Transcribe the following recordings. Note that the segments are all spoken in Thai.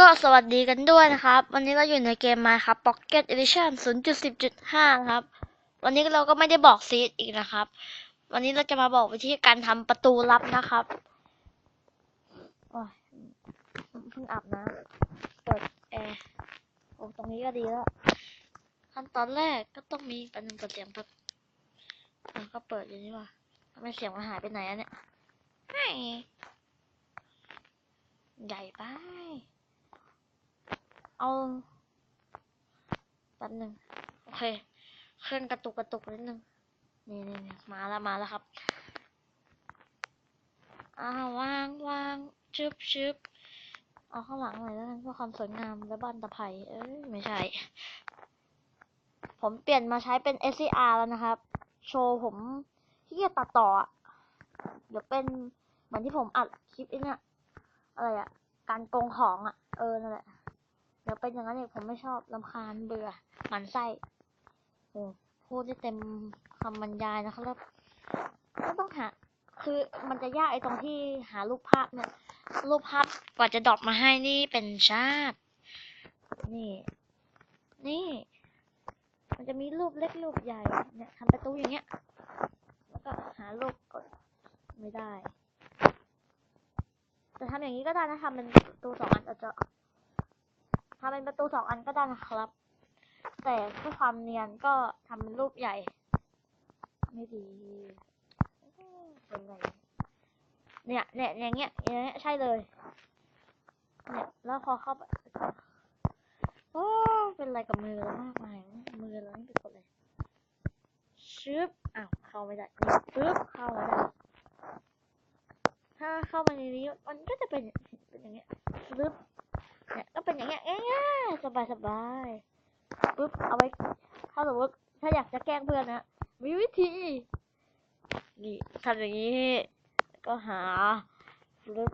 ก็สวัสดีกันด้วยนะครับ วันนี้เราอยู่ในเกม Minecraft Pocket Edition 0.10.5นะครับ วันนี้เราก็ไม่ได้บอกซีดอีกนะครับ วันนี้เราจะมาบอกวิธีการทำประตูลับนะครับโอ้ยเพิ่งอาบน้ำเปิดแอร์โอ้ตรงนี้ก็ดีแล้วขั้นตอนแรกก็ต้องมีปันนึงเปิดเสียงแบบแล้วก็เปิดอย่างนี้ว่ะทำไมเสียงมันหายไปไหนอะเนี่ยใหญ่ไป เอาแป๊บหนึ่งโอเคเครื่องกระตุกกระตุกนิดนึงนี่นี่นี่มาแล้วมาแล้วครับอ่าวางวางชึบชึบเอาข้างหลังหน่อยแล้วกันเพื่อความสวยงามและบ้านตะไคร้เอ้ยไม่ใช่ ผมเปลี่ยนมาใช้เป็น SCR แล้วนะครับ โชว์ผมที่จะตัดต่อ เดี๋ยวเป็นเหมือนที่ผมอัดคลิปไอ้นี่อะไรอะการโกงของอะเออนั่นแหละ เดี๋ยวเป็นอย่างนั้นเนี่ยผมไม่ชอบลำคาญเบื่อหมันไส้โอ้พูดได้เต็มคำบรรยายนะครับก็ต้องหา คือมันจะยากไอ้ตรงที่หารูปภาพเนี่ย รูปภาพกว่าจะดรอปมาให้นี่เป็นชาตินี่ นี่ มันจะมีรูปเล็กรูปใหญ่ เนี่ยทำประตูอย่างเงี้ย แล้วก็หารูปกดไม่ได้จะทำอย่างนี้ก็ได้นะทำเป็นประตูสองอันอาจจะ ทำเป็นประตูสองอันก็ได้นะครับ แต่เพื่อความเนียนก็ทำเป็นรูปใหญ่ ไม่ดีเป็นไรเนี่ยเนี่ยอย่างเงี้ยอย่างเงี้ยใช่เลย เนี่ยแล้วพอเข้าไปโอ้เป็นอะไรกับมือเรามากมายมือเราไม่เป็นคนเลยชึบอ้าวเข้าไม่ได้นี่ปึ๊บเข้าไม่ได้ถ้าเข้ามาในนี้มันก็จะเป็น สบายสบายปึ๊บเอาไว้ถ้าสมมติถ้าอยากจะแกล้งเพื่อนนะมีวิธี นี่ทำอย่างนี้ ก็หาฟลิป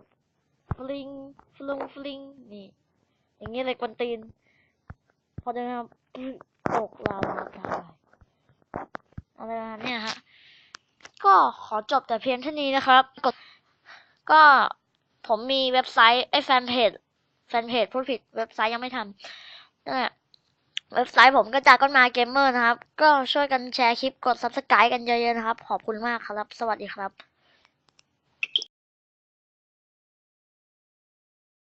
ฟลิงฟลุงฟลิงนี่ อย่างเงี้เลยกวนตีน พอจะมาปึ๊บตกลาวาตายอะไรประมาณเนี่ยฮะ ก็ขอจบแต่เพียงเท่านี้นะครับกดก็ผมมีเว็บไซต์ไอ้แฟนเพจ แฟนเพจพูดผิดเว็บไซต์ยังไม่ทำนั่นแหละเว็บไซต์ผมก็จากก้อนมาเกมเมอร์นะครับ ก็ช่วยกันแชร์คลิปกด subscribe กันเยอะๆนะครับ ขอบคุณมากครับ สวัสดีครับ